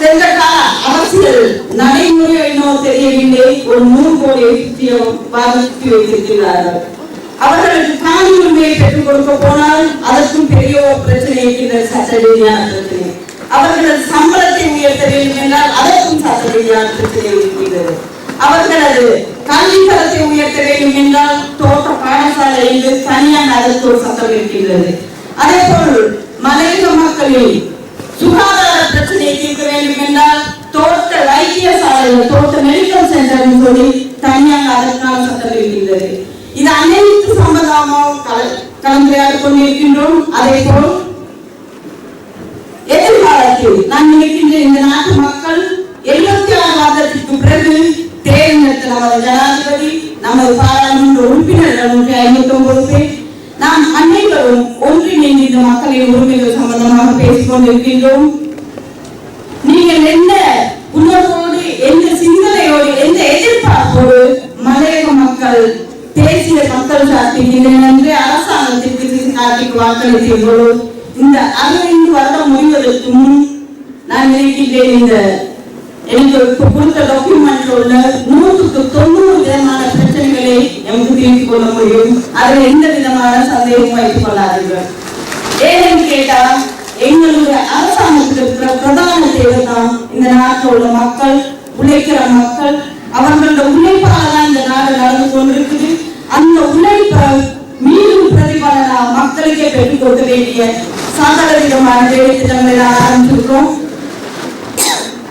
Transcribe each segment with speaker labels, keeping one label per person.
Speaker 1: சென்ற கால அரசியல் நடைமுறை என்னவோ தெரியவில்லை. ஒரு நூறு கோடி சுத்தியம் பாதித்து வைத்திருக்கிறார்கள். அவர்களுக்கு காணி உரிமையை பெற்றுக் கொடுக்க போனால் அதற்கும் பெரிய பிரச்சனை இருக்கின்றது சட்ட ரீதியான பிரச்சனை அவர்களது சம்பளத்தை உயர்த்த வேண்டும் என்றால் அதற்கும் சட்ட ரீதியான பிரச்சனை இருக்கின்றது அவர்களது கல்வி தரத்தை உயர்த்த வேண்டும் என்றால் தோட்ட பாடசாலை என்று தனியாக அதற்கு ஒரு சட்டம் இருக்கின்றது. அதே போல் மலையக மக்களில் மெடிக்கல் சென்டர் சொல்லி தனியாக அதற்கான சட்டம் இருக்கின்றது இது அனைத்து சம்பந்தமாக கல- கலந்துரையாடி கொண்டிருக்கின்றோம். அதே போல் எதிர்காலத்தில் நான் நினைக்கின்ற இந்த நாட்டு மக்கள் எழுபத்தி ஆறு வாரத்திற்கு பிறகு தேர்ந்தெடுத்த நமது ஜனாதிபதி நமது பாராளுமன்ற உறுப்பினர்கள் நூற்றி ஐம்பத்தி ஒன்பது பேர். நாம் அனைவரும் ஒன்றிணைந்து இந்த மக்களின் உரிமைகள் சம்பந்தமாக பேசிக் கொண்டிருக்கின்றோம். நீங்கள் எந்த உணர்வோடு எந்த சிந்தனையோடு எந்த எதிர்பார்ப்போடு மலையக மக்கள் தேசிய மக்கள் சாத்தி என்று அரசாங்கத்திற்கு காட்டி வாக்களித்தீர்களோ இந்த பதினைந்து வருடம் முடிவதற்கு முன் நான் இருக்கின்றேன் இந்த எனக்கு கொடுத்த டாக்குமெண்ட்ல உள்ள நூற்றுக்கு தொண்ணூறு விதமான பிரச்சனைகளை நமக்கு தீர்த்து கொள்ள முடியும். அதில் எந்த விதமான சந்தேகமும் வைத்துக் கொள்ளாதீர்கள். ஏன்னு கேட்டா எங்களுடைய அரசாங்கத்தில் இருக்கிற பிரதான தேவை தான் இந்த நாட்டில் உள்ள மக்கள் உழைக்கிற மக்கள் அவர்களோட உழைப்பால தான் இந்த நாடு நடந்து கொண்டிருக்குது. அந்த உழைப்பை மீண்டும் பிரதிபலனா மக்களுக்கே பெற்றுக் கொடுக்க வேண்டிய சகல விதமான வேலை திட்டங்களை ஆரம்பிச்சிருக்கோம்.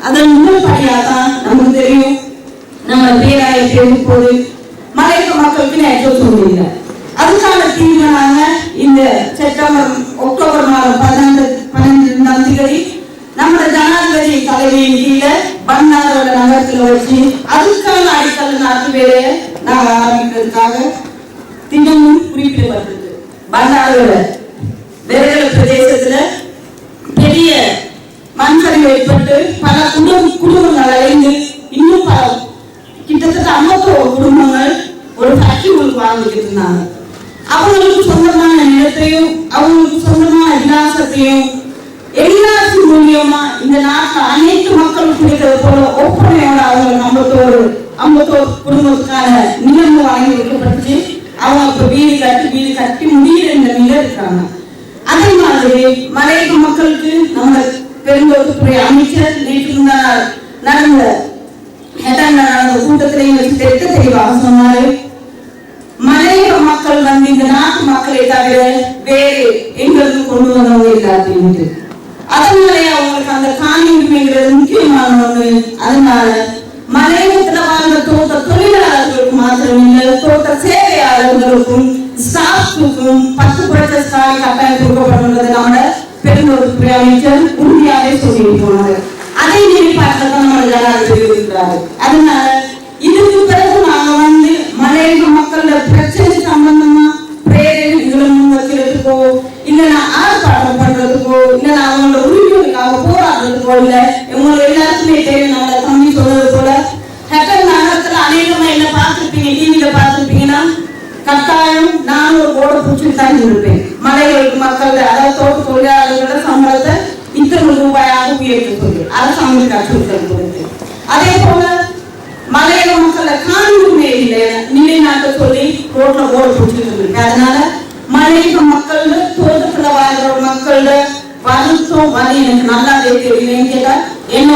Speaker 1: அதன் முதல் படியாக தான் நமக்கு தெரியும். நம்ம பேராய தேர்வு போது மலையக மக்களுக்கு நேற்று சொல்லியில்லை அதுக்கான தீர்மானாக இந்த செப்டம்பர் அக்டோபர் மாதம் பதினெண்டு பன்னெண்டாம் தேதி தலைமையின் கீழே பன்னாரோட நகரத்துல வச்சு அதுக்கான அடிக்கல் நாட்டு வேலையை நாங்கள் ஆரம்பிக்கிறதுக்காக தினமும் வருது பன்னாரோட வேறு பிரதேசத்துல பெரிய மண் ஏற்பட்டு பல குடும்ப குடும்பங்கள் அழிந்து இன்னும் பல கிட்டத்தட்ட ஐம்பத்தோரு குடும்பங்கள் ஒரு ஃபேக்டரிகளுக்கு வாழ்ந்துட்டு இருந்தாங்க. அவங்களுக்கு சொந்தமான நிலத்தையும் அவங்களுக்கு சொந்தமான விலாசத்தையும் எல்லாத்தின் மூலியமா இந்த நாட்டில் அனைத்து மக்களும் கிடைக்கிறது போல ஒப்பனையோட அவங்க ஐம்பத்தோரு ஐம்பத்தோரு குடும்பத்துக்கான நிலம் வாங்கி வைக்கப்பட்டுச்சு. அவங்க இப்ப வீடு கட்டி வீடு கட்டி முடியிற நிலையில இருக்காங்க. அதே மாதிரி மலையக மக்களுக்கு நம்ம பெருந்தோட்டத்துறை அமைச்சர் நேற்று முன்னாள் நடந்த நடந்த கூட்டத்தில் எங்களுக்கு தெற்க தெளிவாக சொன்னாரு. மலையக மக்கள் வந்து இந்த நாட்டு மக்களை தவிர வேறு எங்களுக்கு கொண்டு வந்தவங்க இல்லாதீங்க அதனாலே அவங்களுக்கு அந்த காணி உரிமைங்கிறது முக்கியமான ஒண்ணு அதனால மலையகத்துல வாழ்ந்த தோட்ட தொழிலாளர்களுக்கு மாத்திரம் இல்லை தோட்ட சேவையாளர்களுக்கும் ஸ்டாஃப்க்கும் பத்து பர்சன்ட் ஸ்டாய் கட்டாயம் கொடுக்கப்படுகிறது நம்ம பெருந்தோட்டத்துறை அமைச்சர் உறுதியாகவே சொல்லிட்டு போனாரு. அதை மீறி பார்க்கத்தான் நம்ம ஜனாதிபதி இருக்கிறாரு அதனால இதுக்கு பிறகு நாங்க வந்து மலையக மக்களோட பிரச்சனை சம்பந்தமா பிரேரணை இதுல முன் வைக்கிறதுக்கோ இல்லைன்னா ஆர்ப்பாட்டம் பண்றதுக்கோ இல்லைன்னா அவங்களோட போல இல்ல இவங்க எல்லாருக்குமே தெரியும் நம்ம தம்பி சொல்றது போல. ஹெக்கர் நகரத்துல அநேகமா என்ன பார்த்துருப்பீங்க டிவியில பார்த்துருப்பீங்கன்னா கட்டாயம் நான் ஒரு போர்டை பிடிச்சி தான் இருப்பேன் மலைகளுக்கு மக்கள் அதாவது தோட்ட தொழிலாளர்களோட சம்பளத்தை இத்தனை ரூபாயாக உயர்த்த சொல்லி அரசாங்கம் அச்சுறுத்தல் அதே போல மலையக மக்களை காணி இல்லை நிலைநாட்ட சொல்லி ரோட்ல ஓட பிடிச்சிட்டு இருக்கு அதனால மலையக மக்கள் தோட்டத்துல வாழ்ற மக்களோட வருத்தம் வலி எனக்கு நல்லாவே தெரியும் கேட்டா என்ன